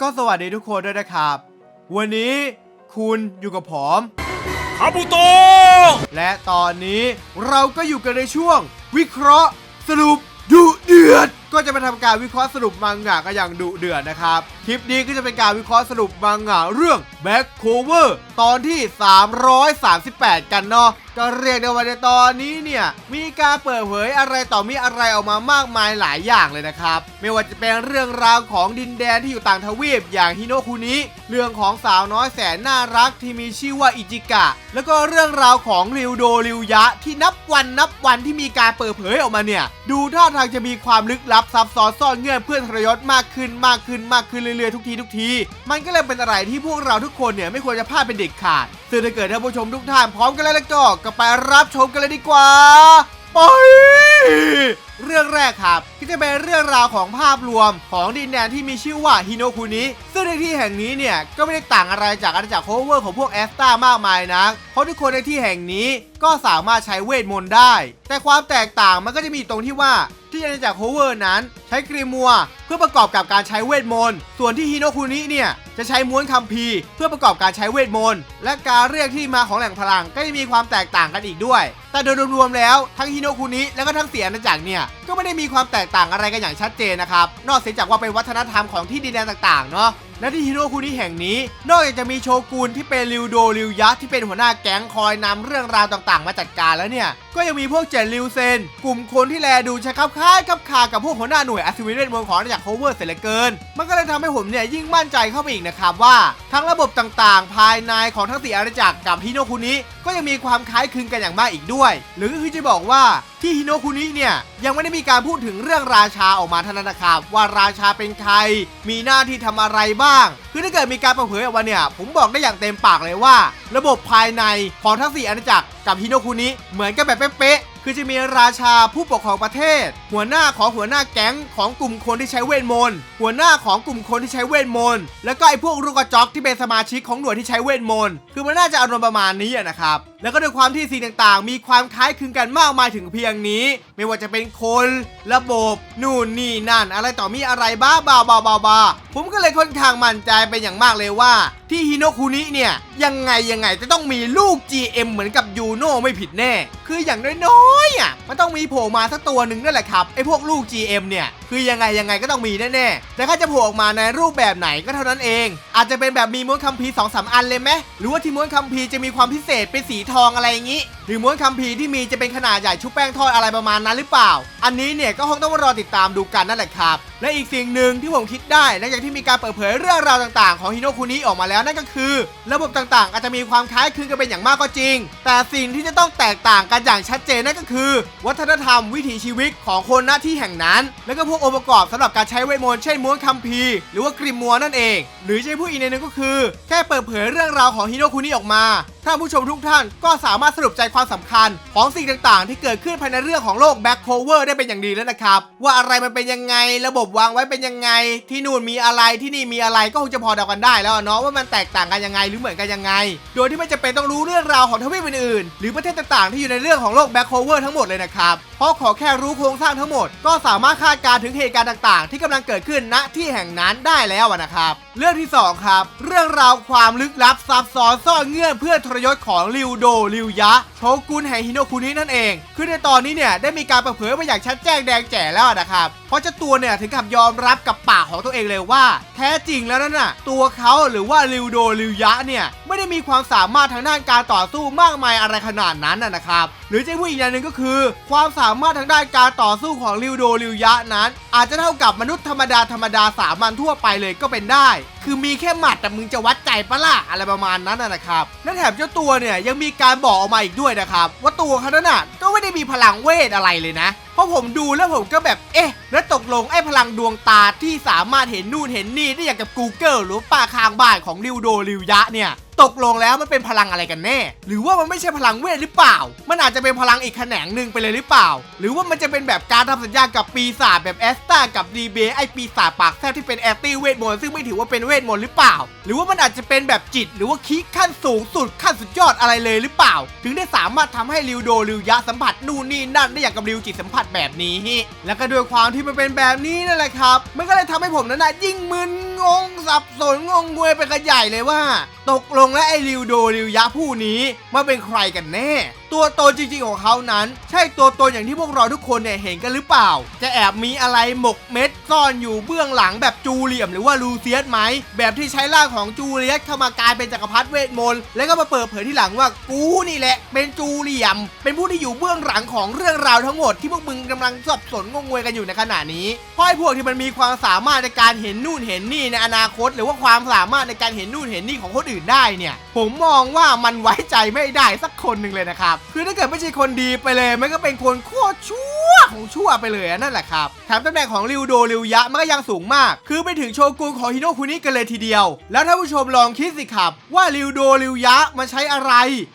ก็สวัสดีทุกคนด้วยนะครับ วันนี้คุณอยู่กับผมคาบุโตะและตอนนี้เราก็อยู่กันในช่วง วิเคราะห์สรุปดุเดือด ก็จะมาทำการวิเคราะห์สรุปมังงะกันอย่างดุเดือดนะครับค ลิปนี้ก็จะเป็นการวิเคราะห์สรุปมังงะเรื่อง Back Cover ตอนที่ 338 กันเนาะก็เรียกได้ว่าในตอนนี้เนี่ย มีการเปิดเผยอะไรต่อมีอะไรออกมามากมายหลายอย่างเลยนะครับ ไม่ว่าจะเป็นเรื่องราวของดินแดนที่อยู่ต่างทวีปอย่างฮิโนคุนิเรื่องของสาวน้อยแสนน่ารักที่มีชื่อว่าอิจิกะ แล้วก็เรื่องราวของริวโดริวยะ ที่นับวันนับวันที่มีการเปิดเผยออกมาเนี่ย ดูท่าทางจะมีความลึกลับซับซ้อนซ่อนเงื่อนเพื่อนทรยศมากขึ้นมากขึ้นมากขึ้นเรื่อยๆทุกทีทุกที มันก็เลยเป็นอะไรที่พวกเราทุกคนเนี่ยไม่ควรจะพลาดเป็นเด็ดขาดซึ่งถ้าเกิดท่านผู้ชมทุกท่านพร้อมกันแล้วแล้วก็ก็ไปรับชมกันเลยดีกว่าไปเรื่องแรกครับก็จะเป็นเรื่องราวของภาพรวมของดินแดนที่มีชื่อว่าฮิโนคุนิซึ่งในที่แห่งนี้เนี่ยก็ไม่ได้ต่างอะไรจากอาณาจักรโคเวอร์ของพวกแอสตามากมายนะเพราะทุกคนในที่แห่งนี้ก็สามารถใช้เวทมนต์ได้ แต่ความแตกต่างมันก็จะมีตรงที่ว่า ที่อาณาจักรโฮเวอร์นั้น ใช้กรีมัว เพื่อประกอบกับการใช้เวทมนต์ ส่วนที่ฮิโนคุนิเนี่ย จะใช้ม้วนคัมภีร์เพื่อประกอบการใช้เวทมนต์ และการเรียกที่มาของแหล่งพลังก็จะมีความแตกต่างกันอีกด้วย แต่โดยรวมๆแล้วทั้งฮิโนคุนิและก็ทั้งเสียอาณาจักรเนี่ย ก็ไม่ได้มีความแตกต่างอะไรกันอย่างชัดเจนนะครับ นอกเสียจากว่าเป็นวัฒนธรรมของที่ดินแดนต่างๆ เนาะ และที่ฮิโนคุนิแห่งนี้ นอกจากจะมีโชกุนที่เป็นริวโดริวยะที่เป็นหัวหน้าแก๊งคอยนำเรื่องราวต่างๆ มาจัดการแล้วเนี่ย ก็ยังมีพวกเจนริวเซน กลุ่มคนที่แลดูชะคับค้ายคับคากับพวกหัวหน้าหน่วยอัศวินเวทมนต์ของอาณาจักรโคเวอร์เสียเหลือเกิน มันก็เลยทำให้ผมเนี่ยยิ่งมั่นใจเข้าไปอีกนะครับว่า ทั้งระบบต่างๆ ภายในของทั้งสี่อาณาจักรกับฮิโนคุนิก็ยังมีความคล้ายคลึงกันอย่างมากอีกด้วย หรือก็คือจะบอกว่าที่ฮิโนคุนิเนี่ยยังไม่ได้มีการพูดถึงเรื่องราชาออกมาเท่านั้นนะครับว่าราชาเป็นใคร มีหน้าที่ทำอะไรบ้าง คือถ้าเกิดมีการเปิดเผยออกมาเนี่ย ผมบอกได้อย่างเต็มปากเลยว่า ระบบภายในของทั้งสี่อาณาจักรกับฮิโนคุนิเหมือนกันแบบเป๊ะ คือจะมีราชาผู้ปกครองประเทศ หัวหน้าของหัวหน้าแก๊งของกลุ่มคนที่ใช้เวทมนต์หัวหน้าของกลุ่มคนที่ใช้เวทมนต์แล้วก็ไอ้พวกลูกกระจอกที่เป็นสมาชิกของหน่วยที่ใช้เวทมนต์คือมันน่าจะอารมณ์ประมาณนี้นะครับ แล้วก็ด้วยความที่สิ่งต่างๆ มีความคล้ายคลึงกันมากมายถึงเพียงนี้ ไม่ว่าจะเป็นคนระบบนู่นนี่นั่น อะไรต่อมีอะไรบ้าบาบาบาบาผมก็เลยค่อนข้างมั่นใจเป็นอย่างมากเลยว่า ที่ฮิโนคุนิเนี่ยยังไงยังไงจะต้องมีลูก GM เหมือนกับยูโน่ไม่ผิดแน่ คืออย่างน้อยๆอะมันต้องมีโผล่มาสักตัวหนึ่งนั่นแหละครับไอ้พวกลูก GM เนี่ย คือยังไงยังไงก็ต้องมีแน่ๆแต่ถ้าจะโผล่ออกมาในรูปแบบไหนก็เท่านั้นเอง อาจจะเป็นแบบมีม้วนคัมภีร์สองสามอันเลยไหมหรือว่าที่ม้วนคัมภีร์จะมีความพิเศษเป็นสีทองอะไรอย่างนี้ รือม้วนคัมภีร์ที่มีจะเป็นขนาดใหญ่ชุบแป้งทอดอะไรประมาณนั้นหรือเปล่า อันนี้เนี่ยก็คงต้องรอติดตามดูกันนั่นแหละครับ และอีกสิ่งหนึ่งที่ผมคิดได้หลังจากที่มีการเปิดเผยเรื่องราวต่างๆ ของฮิโนคุนิออกมาแล้วนั่นก็คือ ระบบต่างๆ อาจจะมีความคล้ายคลึงกันเป็นอย่างมากก็จริง แต่สิ่งที่จะต้องแตกต่างกันอย่างชัดเจนนั่นก็คือ วัฒนธรรมวิถีชีวิตของคนณที่แห่งนั้น แล้วก็พวกองค์ประกอบสำหรับการใช้เวทมนต์เช่นม้วนคัมภีร์หรือว่ากริมมัวนั่นเอง หรือจะให้พูดอีกในนึงก็คือ แค่เปิดเผยเรื่องราวของฮิโนคุนิออกมาท่านผู้ชมทุกท่านก็สามารถสรุปใจความสำคัญ ของสิ่งต่างๆ ที่เกิดขึ้นภายในเรื่องของโลกแบ็คโคเวอร์ได้เป็นอย่างดีแล้วนะครับ ว่าอะไรมันเป็นยังไงระบบวางไว้เป็นยังไง ที่นู่นมีอะไรที่นี่มีอะไรก็คงจะพอเดากันได้แล้วเนาะว่ามันแตกต่างกันยังไงหรือเหมือนกันยังไง โดยที่ไม่จำเป็นต้องรู้เรื่องราวของทวีปอื่นๆหรือประเทศต่างๆ ที่อยู่ในเรื่องของโลกแบ็คโคเวอร์ทั้งหมดเลยนะครับเพราะขอแค่รู้โครงสร้างทั้งหมด ก็สามารถคาดการณ์ถึงเหตุการณ์ต่างๆ ที่กำลังเกิดขึ้นณที่แห่งนั้นได้แล้วนะครับ เรื่องที่สองครับเรื่องราวความลึกลับซับซ้อนซ่อนเงื่อนเพื่อทรยศของริวโดริวยะโชกุนแห่งฮิโนคุนินั่นเอง คือในตอนนี้เนี่ยได้มีการเปิดเผยมาอย่างชัดแจ้งแดงแจ๋แล้วนะครับ เพราะเจ้าตัวเนี่ยถึงกับยอมรับกับปากของตัวเองเลยว่า แท้จริงแล้วนั่นน่ะตัวเขาหรือว่าริวโดริวยะเนี่ยไม่ได้มีความสามารถทางด้านการต่อสู้มากมายอะไรขนาดนั้นนะนะครับ หรือจะพูดอีกอย่างหนึ่งก็คือ ความสามารถทางด้านการต่อสู้ของริวโดริวยะนั้นอาจจะเท่ากับมนุษย์ธรรมดาธรรมดาสามัญทั่วไปเลยก็เป็นได้ คือมีแค่หมัดแต่มึงจะวัดใจปะล่ะอะไรประมาณนั้นนะครับและแถมเจ้าตัวเนี่ยยังมีการบอกออกมาอีกด้วยนะครับ ว่าตัวเขาน่ะก็ไม่ได้มีพลังเวทอะไรเลยนะเพราะผมดูแล้วผมก็แบบเอ๊ะ แล้วตกลงไอ้พลังดวงตาที่สามารถเห็นนู่นเห็นนี่ได้อย่างกับ Google หรือป้าคางบ้านของริวโดริวยะเนี่ย ตกลงแล้วมันเป็นพลังอะไรกันแน่ หรือว่ามันไม่ใช่พลังเวทหรือเปล่า มันอาจจะเป็นพลังอีกแขนงหนึ่งไปเลยหรือเปล่า หรือว่ามันจะเป็นแบบการทำสัญญากับปีศาจแบบแอสตากับดีเบไอปีศาจปากแท้ที่เป็นแอนตี้เวทมนต์ซึ่งไม่ถือว่าเป็นเวทมนต์หรือเปล่า หรือว่ามันอาจจะเป็นแบบจิต หรือว่าคิดขั้นสูงสุดขั้นสุดยอดอะไรเลยหรือเปล่า ถึงได้สามารถทำให้ริวโดริวยะสัมผัสนู่นนี่นั่นได้อย่างกับริวจิตสัมผัสแบบนี้ แล้วก็ด้วยความที่มันเป็นแบบนี้นั่นแหละครับ มันก็เลยทำให้ผมนั้นนะยิ่งมึนงงสับสนงงงวยไปกันใหญ่เลยว่า ตกลงและไอริวโดริวยะผู้นี้มาเป็นใครกันแน่ ตัวตนจริงๆของเขานั้น ใช่ตัวตนอย่างที่พวกเราทุกคนเนี่ยเห็นกันหรือเปล่า จะแอบมีอะไรหมกเม็ดซ่อนอยู่เบื้องหลังแบบจูเลียมหรือว่าลูเซียสไหม แบบที่ใช้ร่างของจูเลียสเข้ามากลายเป็นจักรพรรดิเวทมนต์แล้วก็มาเปิดเผยที่หลังว่ากูนี่แหละ เป็นจูเลียม เป็นผู้ที่อยู่เบื้องหลังของเรื่องราวทั้งหมดที่พวกมึงกำลังสับสนงงงวยกันอยู่ในขณะนี้เพราะไอ้พวกที่มันมีความสามารถในการเห็นนู่นเห็นนี่ในอนาคต หรือว่าความสามารถในการเห็นนู่นเห็นนี่ของคนอื่นได้เนี่ย ผมมองว่ามันไว้ใจไม่ได้สักคนหนึ่งเลยนะครับคือถ้าเกิดไม่ใช่คนดีไปเลยมันก็เป็นคนโคตรชั่ว ของชั่วไปเลยนั่นแหละครับแถมตำแหน่งของริวโดริวยะมันก็ยังสูงมาก คือไปถึงโชกุนของฮิโนคุนิกันเลยทีเดียว แล้วท่านผู้ชมลองคิดสิครับว่าริวโดริวยะมันใช้อะไร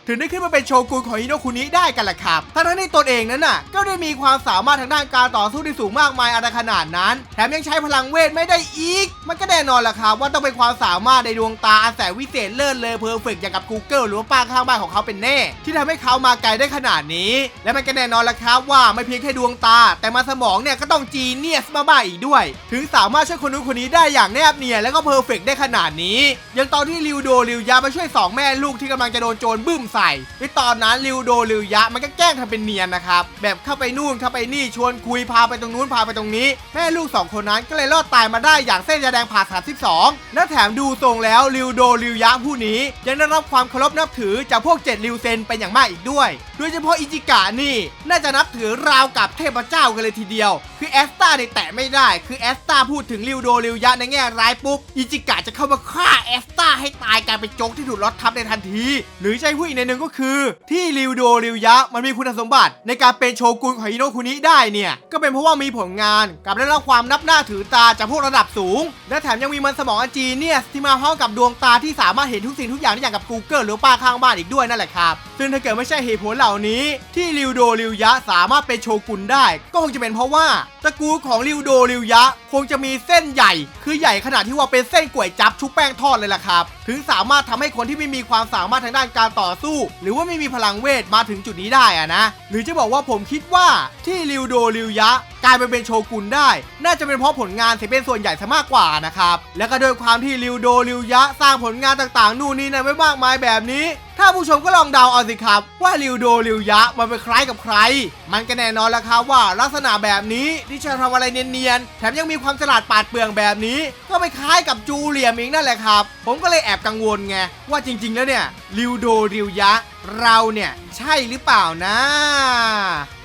ถึงได้ขึ้นมาเป็นโชกุนของฮิโนคุนิได้กันล่ะครับทั้งที่ตนเองนั้นน่ะ ก็ได้มีความสามารถทางด้านการต่อสู้ที่สูงมากมายอะไรขนาดนั้น แถมยังใช้พลังเวทไม่ได้อีก มันก็แน่นอนล่ะครับว่าต้องเป็นความสามารถในดวงตาอันแสนวิเศษเลิศเลอเพอร์เฟกอย่างกับ Google หรือว่าป้าข้างบ้านของเขาเป็นแน่ ที่ทำให้เขามาไกลได้ขนาดนี้ และมันก็แน่นอนล่ะครับว่าไม่เพียงแค่ดวงตา แต่มาสมองเนี่ยก็ต้องจีเนียสมากๆอีกด้วย ถึงสามารถช่วยคนนู้นคนนี้ได้อย่างแนบเนียนและก็เพอร์เฟกได้ขนาดนี้ยังตอนที่ริวโดริวยะมาช่วยสองแม่ลูกที่กำลังจะโดนโจรบึ้มใส่ในตอนนั้นริวโดริวยะมันก็แกล้งทำเป็นเนียนนะครับแบบเข้าไปนู่นเข้าไปนี่ชวนคุยพาไปตรงนู้นพาไปตรงนี้ แม่ลูกสองคนนั้นก็เลยรอดตายมาได้อย่างเส้นยาแดงผ่า32และแถมดูทรงแล้วริวโดริวยะผู้นี้ ยังได้รับความเคารพนับถือจากพวกเจ็ดริวเซนเป็นอย่างมากอีกด้วย โดยเฉพาะอิจิกะนี่ น่าจะนับถือราวกับเทพเจ้ากันเลยทีเดียว คือแอสตาเนี่ยแตะไม่ได้ คือแอสตาพูดถึงริวโดริวยะในแง่ร้ายปุ๊บอิจิกะจะเข้ามาฆ่าแอสตาให้ตายกลายเป็นโจ๊กที่ถูกล็อตทับในทันที หรือใช่ผู้อีกในหนึ่งก็คือ ที่ริวโดริวยะมันมีคุณสมบัติ ในการเป็นโชกุนของฮิโนคุนิได้เนี่ย ก็เป็นเพราะว่ามีผลงานกับได้รับความนับหน้าถือตาจากพวกระดับสูง และแถมยังมีมันสมองอันจีเนียสที่มาพร้อมกับดวงตาที่สามารถเห็นทุกสิ่งทุกอย่างได้อย่างกับ Google หรือป้าข้างบ้านอีกด้วยนั่นแหละครับซึ่งถ้าเกิดไม่ใช่เหตุผลเหล่านี้ ที่ริวโดริวยะสามารถเป็นโชกุนได้ ก็คงจะเป็นเพราะว่าตระกูลของริวโดริวยะ คงจะมีเส้นใหญ่ คือใหญ่ขนาดที่ว่าเป็นเส้นก๋วยจับชุบแป้งทอดเลยล่ะครับ ถึงสามารถทำให้คนที่ไม่มีความสามารถทางด้านการต่อสู้ หรือว่าไม่มีพลังเวทมาถึงจุดนี้ได้อะนะ หรือจะบอกว่าผมคิดว่าที่ริวโดริวยะกลายไปเป็นโชกุนได้ น่าจะเป็นเพราะผลงานเสียเป็นส่วนใหญ่ซะมากกว่านะครับ และก็โดยความที่ริวโดริวยะสร้างผลงานต่างๆ นู่นนี่นั่นไว้มากมายแบบนี้ ถ้าผู้ชมก็ลองเดาเอาสิครับ ว่าริวโดริวยะมันเป็นคล้ายกับใครมันก็แน่นอนแล้วครับว่าลักษณะแบบนี้ที่จะทำอะไรเนียนๆ แถมยังมีความฉลาดปาดเปรื่องแบบนี้ ก็ไปคล้ายกับจูเลียมเองนั่นแหละครับ ผมก็เลยแอบกังวลไง ว่าจริงๆแล้วเนี่ยริวโดริวยะ เราเนี่ยใช่หรือเปล่านะ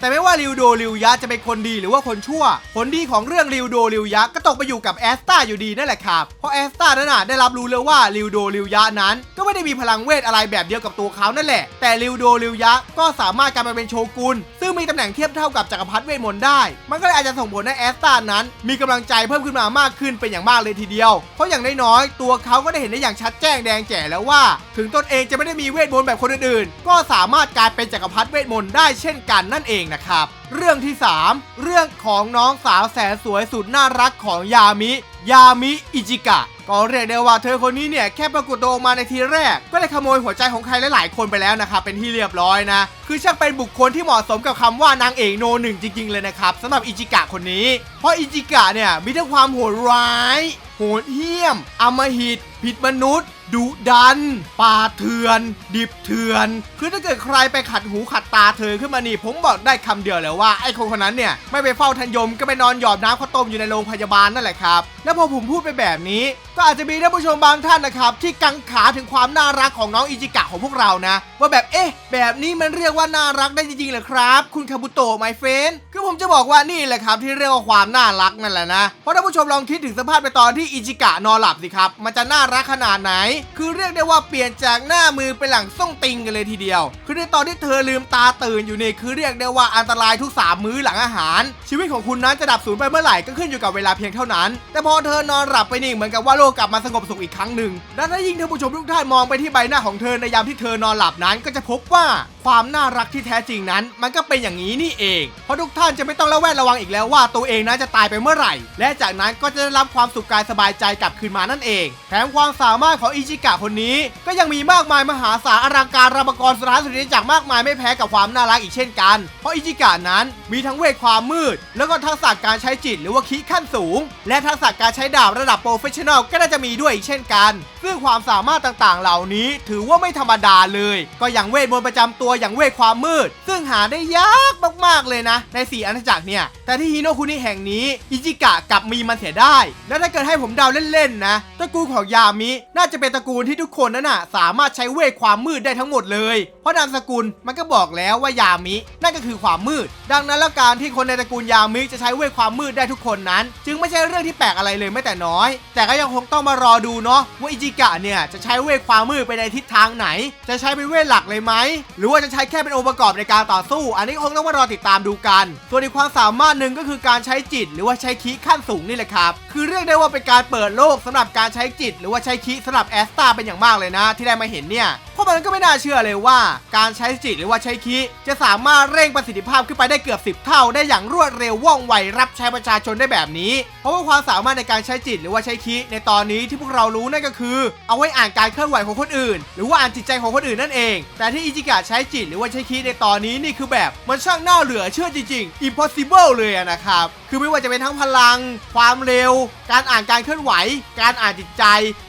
แต่ไม่ว่าริวโดริวยะจะเป็นคนดีหรือว่าคนชั่ว ผลดีของเรื่องริวโดริวยะก็ตกไปอยู่กับแอสตาอยู่ดีนั่นแหละครับ เพราะแอสตานั้นน่ะได้รับรู้เลยว่าริวโดริวยะนั้น ก็ไม่ได้มีพลังเวทอะไรแบบเดียวกับตัวเขานั่นแหละ แต่ริวโดริวยะก็สามารถกลายมาเป็นโชกุนซึ่งมีตำแหน่งเทียบเท่ากับจักรพรรดิเวทมนต์ได้ มันก็เลยอาจจะส่งผลให้แอสตานั้น มีกำลังใจเพิ่มขึ้นมามากขึ้นเป็นอย่างมากเลยทีเดียว เพราะอย่างน้อยๆตัวเขาก็ได้เห็นได้อย่างชัดแจ้งแดงแจ๋แล้วว่า ถึงตนเองจะไม่ได้มีเวทมนต์แบบคนอื่นๆ ก็สามารถกลายเป็นจักรพรรดิเวทมนต์ได้เช่นกันนั่นเองนะครับ เรื่องที่ 3 เรื่องของน้องสาวแสนสวยสุดน่ารักของยามิ ยามิอิจิกะ ก็เรียกได้ว่าเธอคนนี้เนี่ยแค่ปรากฏตัวออกมาในทีแรก ก็ได้ขโมยหัวใจของใครหลายๆคนไปแล้วนะครับเป็นที่เรียบร้อยนะ คือช่างเป็นบุคคลที่เหมาะสมกับคำว่านางเอกโนหนึ่งจริง ๆ เลยนะครับสำหรับอิจิกะคนนี้ เพราะอิจิกะเนี่ยมีทั้งความโหดร้าย โหดเหี้ยมอำมหิตผิดมนุษย์ ดุดัน ป่าเถื่อน ดิบเถื่อน คือถ้าเกิดใครไปขัดหูขัดตาเธอขึ้นมานี่ ผมบอกได้คำเดียวเลยว่าไอ้คนคนนั้นเนี่ยไม่ไปเฝ้าทันยมก็ไปนอนหยอดน้ำข้าวต้มอยู่ในโรงพยาบาลนั่นแหละครับ แล้วพอผมพูดไปแบบนี้ ก็อาจจะมีท่านผู้ชมบางท่านนะครับที่กังขาถึงความน่ารักของน้องอิจิกะของพวกเรานะ ว่าแบบเอ๊ะ แบบนี้มันเรียกว่าน่ารักได้จริงๆเหรอครับ คุณคาบุโตะไมเฟนคือผมจะบอกว่านี่แหละครับที่เรียกว่าความน่ารักนั่นแหละนะเพราะท่านผู้ชมลองคิดถึงสภาพในตอนที่อิจิกะนอนหลับสิครับมันจะน่ารักขนาดไหนคือเรียกได้ว่าเปลี่ยนจากหน้ามือไปหลังส่งติงกันเลยทีเดียว คือในตอนที่เธอลืมตาตื่นอยู่นี่คือเรียกได้ว่าอันตรายทุกสามมื้อหลังอาหาร ชีวิตของคุณนั้นจะดับสูญไปเมื่อไหร่ก็ขึ้นอยู่กับเวลาเพียงเท่านั้น แต่พอเธอนอนหลับไปนี่เหมือนกับว่าโลกกลับมาสงบสุขอีกครั้งหนึ่งและถ้ายิ่งท่านผู้ชมทุกท่านมองไปที่ใบหน้าของเธอในยามที่เธอนอนหลับนั้นก็จะพบว่าความน่ารักที่แท้จริงนั้น มันก็เป็นอย่างนี้นี่เอง เพราะทุกท่านจะไม่ต้องระแวดระวังอีกแล้วว่าตัวเองนั้นจะตายไปเมื่อไหร่ และจากนั้นก็จะได้รับความสุขกายสบายใจกลับคืนมานั่นเอง แถมความสามารถของอิจิกะคนนี้ ก็ยังมีมากมายมหาศาลอลังการรามกรสุดท้ายสุดนี้จากมากมายไม่แพ้กับความน่ารักอีกเช่นกัน เพราะอิจิกะนั้นมีทั้งเวทความมืด แล้วก็ทักษะการใช้จิตหรือว่าคิขั้นสูง และทักษะการใช้ดาบระดับโปรเฟชชั่นอลก็น่าจะมีด้วยอีกเช่นกัน ซึ่งความสามารถต่างๆ เหล่านี้ ถือว่าไม่ธรรมดาเลย ก็อย่างเวทมนต์ประจำตัวอย่างเวทความมืด ซึ่งหาได้ยากมากๆเลยนะ ในสี่อาณาจักรเนี่ย แต่ที่ฮิโนคุนิแห่งนี้ อิจิกะกลับมีมันเสียได้ และถ้าเกิดให้ผมเดาเล่นๆนะตระกูลของยามิน่าจะเป็นตระกูลที่ทุกคนนั้นน่ะสามารถใช้เวทความมืดได้ทั้งหมดเลย เพราะนามสกุลมันก็บอกแล้วว่ายามินั่นก็คือความมืด ดังนั้นแล้วการที่คนในตระกูลยามิจะใช้เวทความมืดได้ทุกคนนั้น จึงไม่ใช่เรื่องที่แปลกอะไรเลยแม้แต่น้อย แต่ก็ยังคงต้องมารอดูเนาะว่าอิจิกะเนี่ยจะใช้เวทความมืดไปในทิศทางไหน จะใช้เป็นเวทหลักเลยไหมหรือว่าจะใช้แค่เป็นองค์ประกอบในการต่อสู้ อันนี้คงต้องมารอติดตามดูกัน ส่วนอีกความสามารถหนึ่งก็คือการใช้จิต หรือว่าใช้คีขั้นสูงนี่แหละครับ คือเรียกได้ว่าเป็นการเปิดโลกสำหรับการใช้จิต หรือว่าใช้คีสำหรับแอสตาเป็นอย่างมากเลยนะ ที่ได้มาเห็นเนี่ยเพราะมันก็ไม่น่าเชื่อเลยว่า การใช้จิตหรือว่าใช้คีจะสามารถเร่งประสิทธิภาพขึ้นไปได้เกือบ 10 เท่า ได้อย่างรวดเร็วว่องไวรับใช้ประชาชนได้แบบนี้ เพราะว่าความสามารถในการใช้จิตหรือว่าใช้คีในตอนนี้ที่พวกเรารู้นั่นก็คือ เอาไว้อ่านการเคลื่อนไหวของคนอื่น หรือว่าอ่านจิตใจของคนอื่นนั่นเอง แต่ที่อิจิกะใช้จิหรือว่าใช้คีในตอนนี้นี่คือแบบมันช่างน่าเหลือเชื่อจริงๆ impossible เลยนะครับ คือไม่ว่าจะเป็นทั้งพลัง ความเร็ว การอ่านการเคลื่อนไหว การอ่านจิตใจ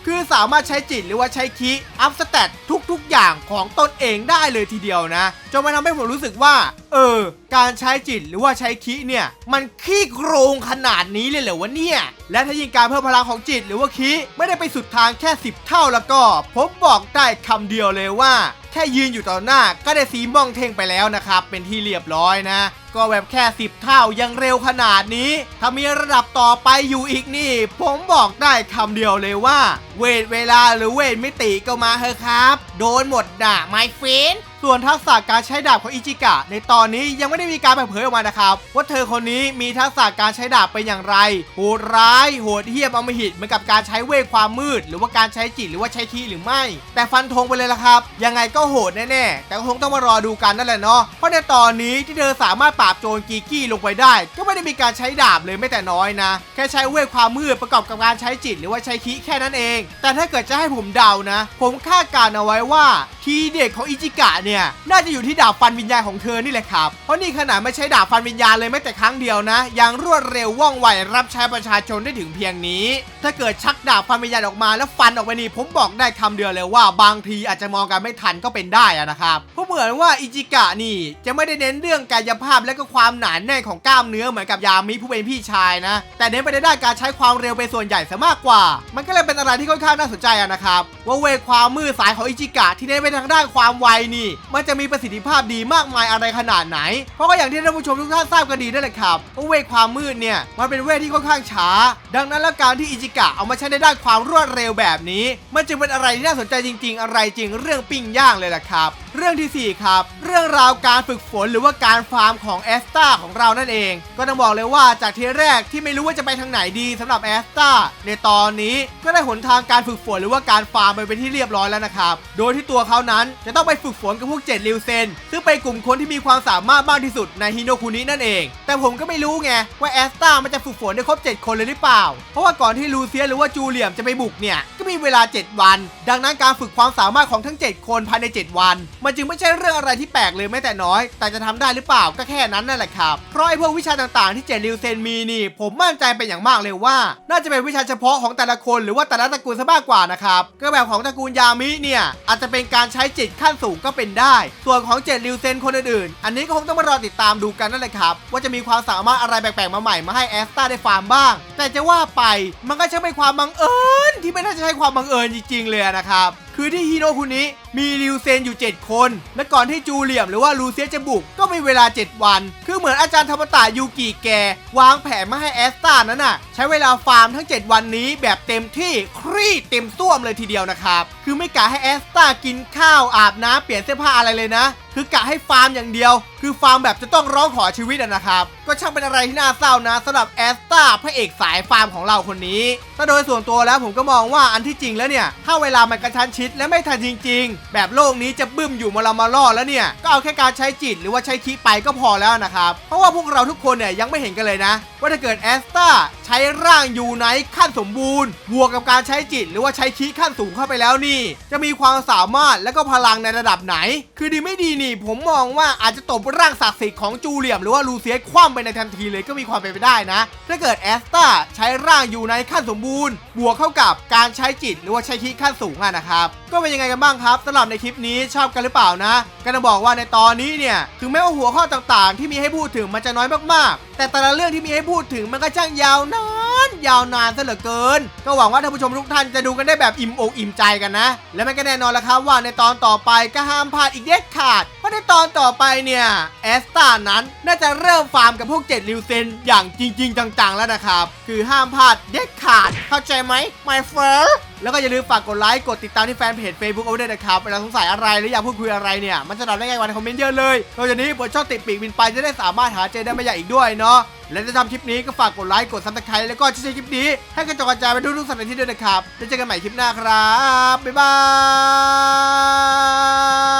คือสามารถใช้จิตหรือว่าใช้คีอัพสเตตทุกๆ อย่างของตนเองได้เลยทีเดียวนะจนมาทำให้ผมรู้สึกว่า เออ การใช้จิตหรือว่าใช้คีเนี่ย มันขี้โครงขนาดนี้เลยเหรอวะเนี่ย และถ้ายิงการเพิ่มพลังของจิตหรือว่าคีไม่ได้ไปสุดทางแค่ 10 เท่าแล้วก็ ผมบอกได้คำเดียวเลยว่า แค่ยืนอยู่ต่อหน้าก็ได้สีม่องเท่งไปแล้วนะครับ เป็นที่เรียบร้อยนะ ก็แบบแค่ 10 เท่ายังเร็วขนาดนี้ ถ้ามีระดับต่อไปอยู่อีกนี่ ผมบอกได้คำเดียวเลยว่า เวทเวลาหรือเวทมิติก็มาเถอะครับ โดนหมดด่าไมเฟน ส่วนทักษะการใช้ดาบของอิจิกะ ในตอนนี้ยังไม่ได้มีการเปิดเผยออกมานะครับ ว่าเธอคนนี้มีทักษะการใช้ดาบเป็นอย่างไรโหดร้ายโหดเหี้ยมอมหิตเหมือนกับการใช้เวทความมืด หรือว่าการใช้จิตหรือว่าใช้คีหรือไม่ แต่ฟันธงไปเลยละครับ ยังไงก็โหดแน่ๆแต่ก็คงต้องมารอดูกันนั่นแหละเนาะเพราะในตอนนี้ที่เธอสามารถปราบโจรกีกี้ลงไปได้ ก็ไม่ได้มีการใช้ดาบเลยไม่แต่น้อยนะแค่ใช้เวทความมืดประกอบกับการใช้จิต หรือว่าใช้คีแค่นั้นเอง แต่ถ้าเกิดจะให้ผมเดานะ ผมคาดการณ์เอาไว้ว่าทีเด็ดของอิจิกะเนี่ยน่าจะอยู่ที่ดาบฟันวิญญาณของเธอนี่แหละครับ เพราะนี่ขนาดไม่ใช้ดาบฟันวิญญาณเลยแม้แต่ครั้งเดียวนะ ยังรวดเร็วว่องไวรับใช้ประชาชนได้ถึงเพียงนี้ ถ้าเกิดชักดาบฟันวิญญาณออกมาแล้วฟันออกไปนี่ผมบอกได้คำเดียวเลยว่าบางทีอาจจะมองกันไม่ทันก็เป็นได้อะนะครับ เพราะเหมือนว่าอิจิกะนี่จะไม่ได้เน้นเรื่องกายภาพและก็ความหนาแน่นของกล้ามเนื้อเหมือนกับยามิผู้เป็นพี่ชายนะ แต่เน้นไปในด้านการใช้ความเร็วเป็นส่วนใหญ่ซะมากกว่า มันก็เลยเป็นอะไรที่ค่อนข้างน่าสนใจอะนะครับว่าเวทความมืดสายของอิจิกะที่เน้นไปทางด้านความไวนี่มันจะมีประสิทธิภาพดีมากมายอะไรขนาดไหน เพราะก็อย่างที่ท่านผู้ชมทุกท่านทราบกันดีนั่นแหละครับว่าเวทความมืดเนี่ยมันเป็นเวทที่ค่อนข้างช้า ดังนั้นแล้วการที่อิจิกะเอามาใช้ในด้านความรวดเร็วแบบนี้ มันจึงเป็นอะไรที่น่าสนใจจริง ๆ อะไรจริงเรื่องปิ้งย่างเลยแหละครับ เรื่องที่สี่ครับ เรื่องราวการฝึกฝนหรือว่าการฟาร์มของแอสตาของเรานั่นเอง ก็ต้องบอกเลยว่าจากทีแรกที่ไม่รู้ว่าจะไปทางไหนดีสำหรับแอสตาในตอนนี้ก็ได้หนทางการฝึกฝนหรือว่าการฟาร์มไปเป็นที่เรียบร้อยแล้วนะครับโดยที่ตัวเขานั้นจะต้องไปฝึกฝนกับพวกเจ็ดริวเซน ซึ่งเป็นกลุ่มคนที่มีความสามารถมากที่สุดในฮิโนคุนินั่นเอง แต่ผมก็ไม่รู้ไง ว่าแอสตามันจะฝึกฝนได้ครบ 7 คนเลยหรือเปล่า เพราะว่าก่อนที่ลูเซียหรือว่าจูเลียมจะไปบุกเนี่ย ก็มีเวลา 7 วัน ดังนั้นการฝึกความสามารถของทั้ง 7 คนภายใน 7 วัน มันจึงไม่ใช่เรื่องอะไรที่แปลกเลยแม้แต่น้อย แต่จะทำได้หรือเปล่าก็แค่นั้นนั่นแหละครับ เพราะไอ้พวกวิชาต่างๆที่เจดริวเซนมีนี่ ผมมั่นใจเป็นอย่างมากเลยว่า น่าจะเป็นวิชาเฉพาะของแต่ละคนหรือว่าแต่ละตระกูลซะมากกว่านะครับก็แบบของตระกูลยามิเนี่ยอาจจะเป็นการใช้จิตขั้นสูงก็เป็นได้ส่วนของเจ็ดริวเซนคนอื่นๆ อันนี้ก็คงต้องมารอติดตามดูกันนั่นแหละครับ ว่าจะมีความสามารถอะไรแปลกๆมาใหม่มาให้แอสตาได้ฟาร์มบ้าง แต่จะว่าไปมันก็ช่างเป็นความบังเอิญที่ไม่น่าจะใช่ความบังเอิญจริงๆเลยนะครับคือที่ฮีโนคุนี้มีริวเซนอยู่ 7 คน และก่อนที่จูเลียมหรือว่าลูเซียจะบุกก็มีเวลา 7 วัน คือเหมือนอาจารย์ธรรมตายูกิแก วางแผนมาให้แอสตานั้นน่ะ ใช้เวลาฟาร์มทั้ง 7 วันนี้แบบเต็มที่ครีดเต็มส้วมเลยทีเดียวนะครับ คือไม่กะให้แอสตากินข้าวอาบน้ำเปลี่ยนเสื้อผ้าอะไรเลยนะ คือกะให้ฟาร์มอย่างเดียว คือฟาร์มแบบจะต้องร้องขอชีวิตอะนะครับ ก็ช่างเป็นอะไรที่น่าเศร้านะสำหรับแอสตาพระเอกสายฟาร์มของเราคนนี้ถ้าโดยส่วนตัวแล้วผมก็มองว่าอันที่จริงแล้วเนี่ย ถ้าเวลามันกระชั้นชิดและไม่ทันจริง ๆ แบบโลกนี้จะบึ้มอยู่มารามาล่อแล้วเนี่ย ก็เอาแค่การใช้จิตหรือว่าใช้คิไปก็พอแล้วนะครับ เพราะว่าพวกเราทุกคนเนี่ยยังไม่เห็นกันเลยนะ ว่าถ้าเกิดแอสตาใช้ร่างอยู่ไนขั้นสมบูรณ์ บวกกับการใช้จิต หรือว่าใช้คิขั้นสูงเข้าไปแล้วนี่ จะมีความสามารถและก็พลังในระดับไหน คือดีไม่ดีนี่ผมมองว่าอาจจะตบร่างศักดิ์สิทธิ์ของจูเลียมหรือว่าลูเซียสคว่ำไปในทันทีเลยก็มีความเป็นไปได้นะ ถ้าเกิดแอสตาใช้ร่างอยูไนขั้นสมบูรณ์ บวกเข้ากับการใช้จิตหรือว่าใช้คิขั้นสูงอะนะครับ ก็เป็นยังไงกันบ้างครับสำหรับในคลิปนี้ชอบกันหรือเปล่านะก็จะบอกว่าในตอนนี้เนี่ยถึงแม้ว่าหัวข้อต่างๆ ที่มีให้พูดถึงมันจะน้อยมากๆ แต่แต่ละเรื่องที่มีให้พูดถึงมันก็ช่างยาวนาน ยาวนานซะเหลือเกิน ก็หวังว่าท่านผู้ชมทุกท่านจะดูกันได้แบบอิ่มอกอิ่มใจกันนะ และมันก็แน่นอนแล้วครับว่าในตอนต่อไปก็ห้ามพลาดอีกเด็ดขาด เพราะในตอนต่อไปเนี่ยแอสตานั้นน่าจะเริ่มฟาร์มกับพวกเจ็ดริวเซนอย่างจริง ๆ จังๆแล้วนะครับ คือห้ามพลาดเด็ดขาด เข้าใจไหม my friend แล้วก็อย่าลืมฝากกดไลค์กดติดตามที่แฟนเพจ Facebook เอาไว้ด้วยนะครับเวลาสงสัยอะไรหรืออยากพูดคุยอะไรเนี่ยมันจะตอบได้ง่ายกว่าในคอมเมนต์เยอะเลยนอกจากนี้เปิดช่องติดปีกบินไปจะได้สามารถหาเจอได้ไม่ยากอีกด้วยเนาะ และถ้าชอบคลิปนี้ก็ฝากกดไลค์กดซับสไครต์แล้วก็แชร์คลิปนี้ ให้กระจากระจายไปทุกๆสถานที่ด้วยนะครับแล้วเจอกันใหม่คลิปหน้าครับบ๊ายบาย